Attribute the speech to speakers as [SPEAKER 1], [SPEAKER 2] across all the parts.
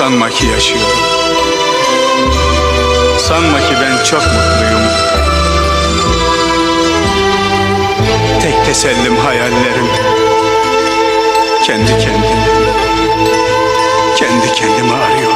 [SPEAKER 1] Sanma ki yaşıyorum. Sanma ki ben çok mutluyum. Tek tesellim hayallerim. Kendi kendime. Kendi kendime arıyorum.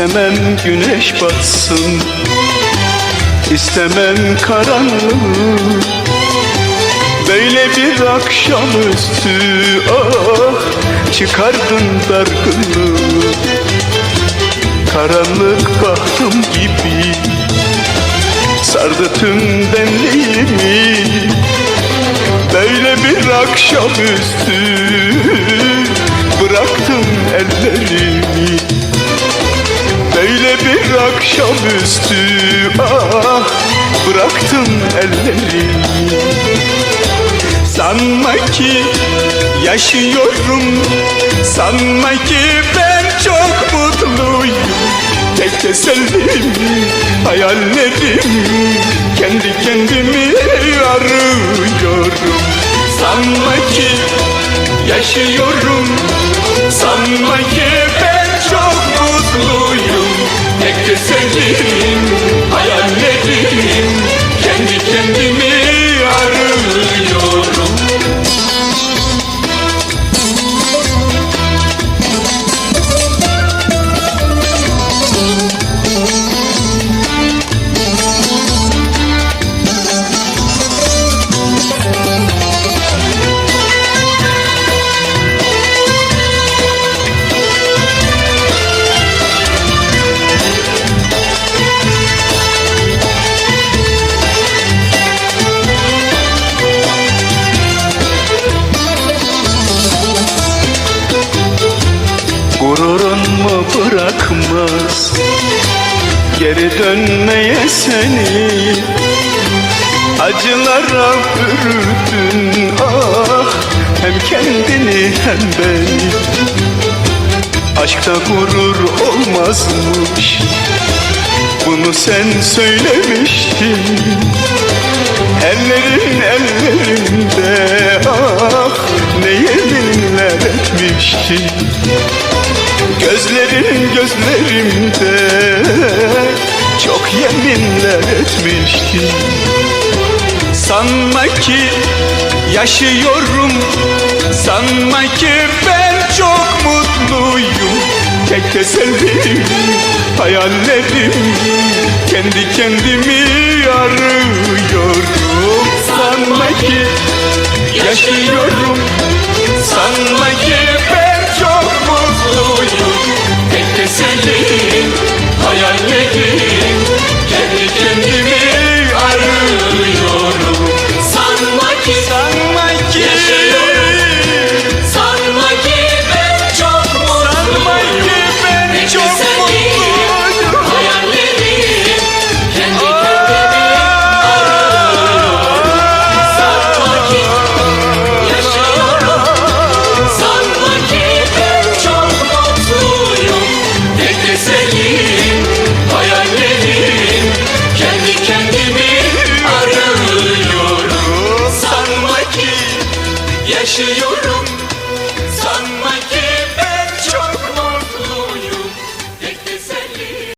[SPEAKER 1] İstemem güneş batsın. İstemem karanlık. Böyle bir akşamüstü ah Çıkardın dargınlığı. Karanlık bahtım gibi Sardı tüm benliğimi. Böyle bir akşamüstü Bıraktım ellerimi akşamüstü ah Bıraktım ellerimi Sanma ki yaşıyorum Sanma ki ben çok mutluyum. Tek tesellim hayallerim Kendi kendimi arıyorum. Sanma ki yaşıyorum Sanma ki ben Tek Geri dönmeye seni Acılara bürüdün ah Hem kendini hem beni Aşkta gurur olmazmış Bunu sen söylemiştin. Ellerin ellerimde ah Ne yeminler etmiştin Gözlerin gözlerimde Çok yeminler etmiştin Sanma ki yaşıyorum Sanma ki ben çok mutluyum. Tek tesellim hayallerim Kendi kendimi arıyorum. Sanma ki yaşıyorum
[SPEAKER 2] yaşıyorum